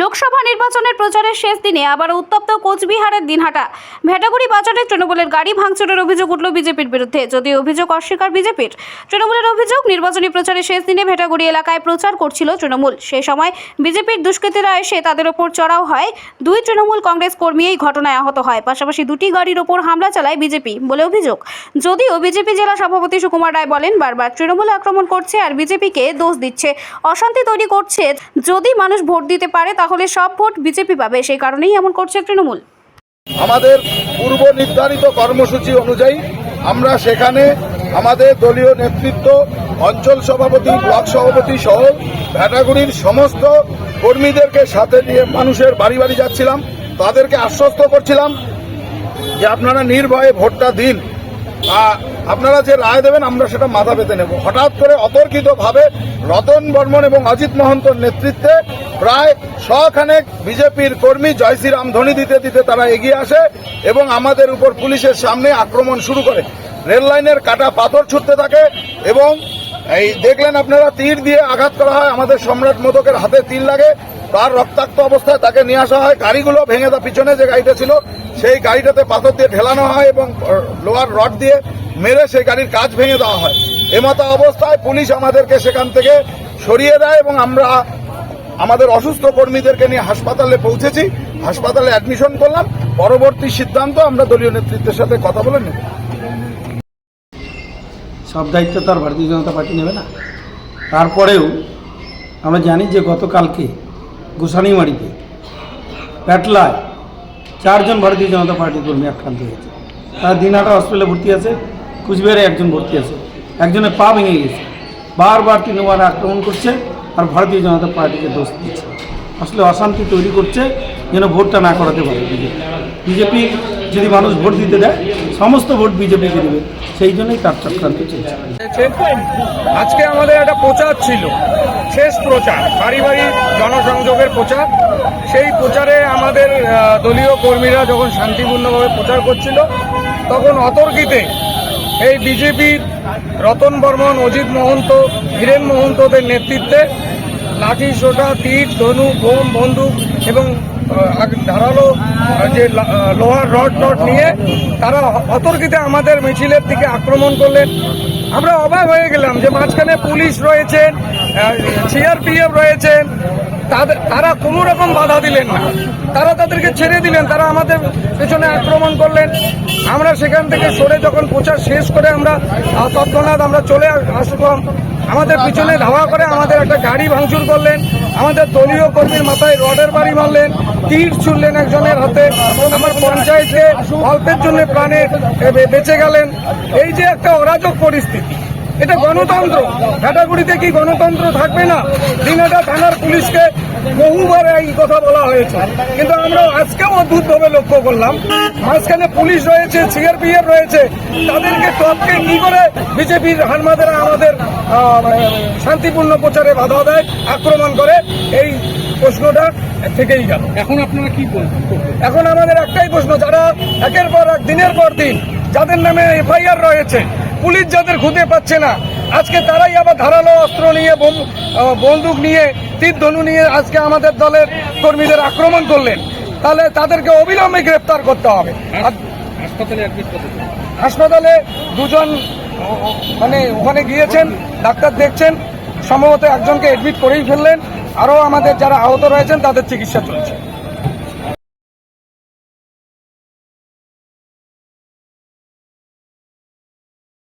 লোকসভা নির্বাচনের প্রচারের শেষ দিনে আবার উত্তপ্ত কোচবিহারের দিনহাটা। ভেটাগুড়ি বাজারে তৃণমূলের গাড়ি ভাঙচুরের অভিযোগ উঠল বিজেপির বিরুদ্ধে। যদিও অভিযোগ অস্বীকার বিজেপির, তৃণমূলের অভিযোগ নির্বাচনী প্রচারের শেষ দিনে ভেটাগুড়ি এলাকায় প্রচার করছিল তৃণমূল। সে সময় বিজেপির দুষ্কৃতীরা এসে তাদের ওপর চড়াও হয়। দুই তৃণমূল কংগ্রেস কর্মী এই ঘটনায় আহত হয়। পাশাপাশি দুটি গাড়ির ওপর হামলা চালায় বিজেপি বলে অভিযোগ। যদিও বিজেপি জেলা সভাপতি সুকুমার রায় বলেন, বারবার তৃণমূল আক্রমণ করছে আর বিজেপিকে দোষ দিচ্ছে। অশান্তি তৈরি করছে। যদি মানুষ ভোট দিতে পারে তাহলে সব ভোট বিজেপি পাবে। সেই কারণেই এমন করছে তৃণমূল। আমাদের পূর্ব নির্ধারিত কর্মসূচি অনুযায়ী আমরা সেখানে আমাদের দলীয় নেতৃত্ব, অঞ্চল সভাপতি, ব্লক সভাপতি সহ ভ্যাটাগুড়ির সমস্ত কর্মীদেরকে সাথে নিয়ে মানুষের বাড়ি বাড়ি যাচ্ছিলাম। তাদেরকে আশ্বস্ত করছিলাম যে আপনারা নির্ভয়ে ভোটটা দিন। আপনারা যে রায় দেবেন, আমরা সেটা মাথা পেতে নেব। হঠাৎ করে অতর্কিতভাবে রতন বর্মন এবং অজিত মহন্তর নেতৃত্বে প্রায় শখানেক বিজেপির কর্মী জয় শ্রীরাম ধ্বনি দিতে দিতে তারা এগিয়ে আসে এবং আমাদের উপর পুলিশের সামনে আক্রমণ শুরু করে। রেল লাইনের কাটা পাথর ছুটতে থাকে এবং এই দেখলেন আপনারা, তীর দিয়ে আঘাত করা হয়। আমাদের সম্রাট মোদকের হাতে তীর লাগে। তার রক্তাক্ত অবস্থায় তাকে নিয়ে আসা হয়। গাড়িগুলো ভেঙে দেওয়া পিছনে যে গাড়িটা ছিল, সেই গাড়িটাতে পাথর দিয়ে ঢেলানো হয় এবং লোহার রড দিয়ে মেরে সেই গাড়ির কাজ ভেঙে দেওয়া হয়। এমতো অবস্থায় পুলিশ আমাদেরকে সেখান থেকে সরিয়ে দেয় এবং আমরা আমাদের অসুস্থ কর্মীদেরকে নিয়ে হাসপাতালে পৌঁছেছি। হাসপাতালে অ্যাডমিশন করলাম। পরবর্তী সিদ্ধান্ত আমরা দলীয় নেতৃত্বের সাথে কথা বলে নেব। সব দায়িত্ব তো আর ভারতীয় জনতা পার্টি নেবে না। তারপরেও আমরা জানি যে গতকালকে গোসানিমারিতে প্যাটলায় চারজন ভারতীয় জনতা পার্টির কর্মী আক্রান্ত হয়েছে। তারা দিনহাটা হসপিটালে ভর্তি আছে, কুচবিহারে একজন ভর্তি আছে। একজনের পা ভেঙে গেছে। বারবার তৃণমূল আক্রমণ করছে আর ভারতীয় জনতা পার্টিকে দোষ দিচ্ছে। আসলে অশান্তি তৈরি করছে যেন ভোটটা না করাতে পারে বিজেপি। বিজেপি যদি মানুষ ভোট দিতে দেয়, সমস্ত ভোট বিজেপিকে দেবে। সেই জন্যই তার চক্রান্ত চলছে। আজকে আমাদের একটা প্রচার ছিল। শেষ প্রচার বাড়ি বাড়ি জনসংযোগের প্রচার। সেই প্রচারে আমাদের দলীয় কর্মীরা যখন শান্তিপূর্ণভাবে প্রচার করছিল, তখন অতর্কিতে এই বিজেপির রতন বর্মন, অজিত মহন্ত, হীরেন মহন্তদের নেতৃত্বে লাঠি সোটা তীর ধনু বোম, বন্দুক এবং ধারালো যে লোহার রড টড নিয়ে তারা অতর্কিতে আমাদের মিছিলের দিকে আক্রমণ করলেন। আমরা অবাক হয়ে গেলাম যে মাঝখানে পুলিশ রয়েছেন সিআরপিএফ রয়েছেন তাদের তারা কোনো রকম বাধা দিলেন না। তারা তাদেরকে ছেড়ে দিলেন, তারা আমাদের পেছনে আক্রমণ করলেন। আমরা সেখান থেকে সরে যখন প্রচার শেষ করে আমরা তৎক্ষণাৎ আমরা চলে আস- আসলাম আমাদের পিছনে ধাওয়া করে আমাদের একটা গাড়ি ভাঙচুর করলেন। আমাদের দলীয় কর্মীর মাথায় রডের বাড়ি মারলেন। তীর ছুড়লেন একজনের হাতে। আমার পঞ্চায়েতকে অল্পের জন্য প্রাণে বেঁচে গেলেন। এই যে একটা অরাজক পরিস্থিতি। এটা গণতন্ত্র। ঘাটাগুড়িতে কি গণতন্ত্র থাকবে না? দিনাটা থানার পুলিশকে বহুবার এই কথা বলা হয়েছে। কিন্তু আমরা আজকেও অদ্ভুতভাবে লক্ষ্য করলাম। মাঝখানে পুলিশ রয়েছে সিআরপিএফ রয়েছে। তাদেরকে টপকে কি করে বিজেপির হানমাদেরা আমাদের আহ, শান্তিপূর্ণ প্রচারে বাধা দেয় আক্রমণ করে? এই প্রশ্নটা থেকেই গেল। এখন আপনারা কি এখন আমাদের একটাই প্রশ্ন যারা একের পর এক দিনের পর দিন যাদের নামে এফআইআর রয়েছে পুলিশ যাদের খুঁজে পাচ্ছে না। আজকে তারাই আবার ধারালো অস্ত্র নিয়ে বন্দুক নিয়ে তীর ধনু নিয়ে আজকে আমাদের দলের কর্মীদের আক্রমণ করলেন। তাহলে তাদেরকে অবিলম্বে গ্রেপ্তার করতে হবে। হাসপাতালে দুজন মানে ওখানে গিয়েছেন ডাক্তার দেখছেন সম্ভবত একজনকে অ্যাডমিট করেই ফেললেন। আরও আমাদের যারা আহত রয়েছেন তাদের চিকিৎসা চলছে।